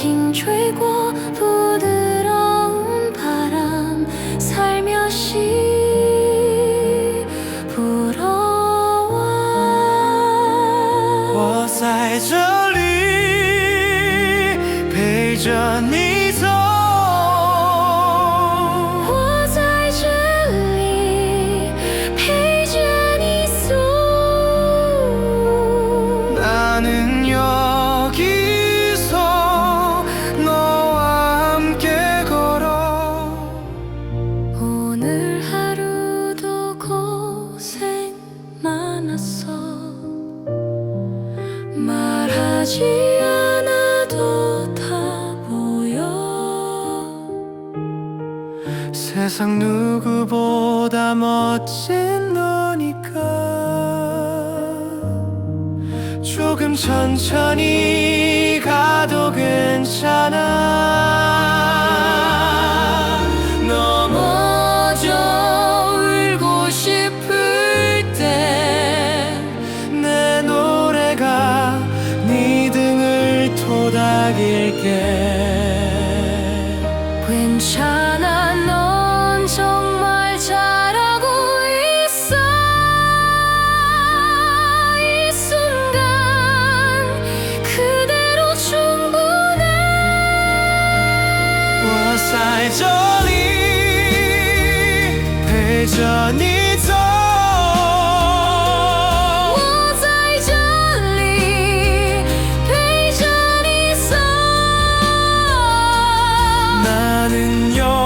轻轻吹过，부드러운 바람 살며시 불어와。 我在这里陪着你 하지 않아도 다 보여. 세상 누구보다 멋진 너니까? 조금 천천히 가도 괜찮아 토닥일게 괜찮아 넌 정말 잘하고 있어 이 순간 그대로 충분해 我在这里陪着你 in your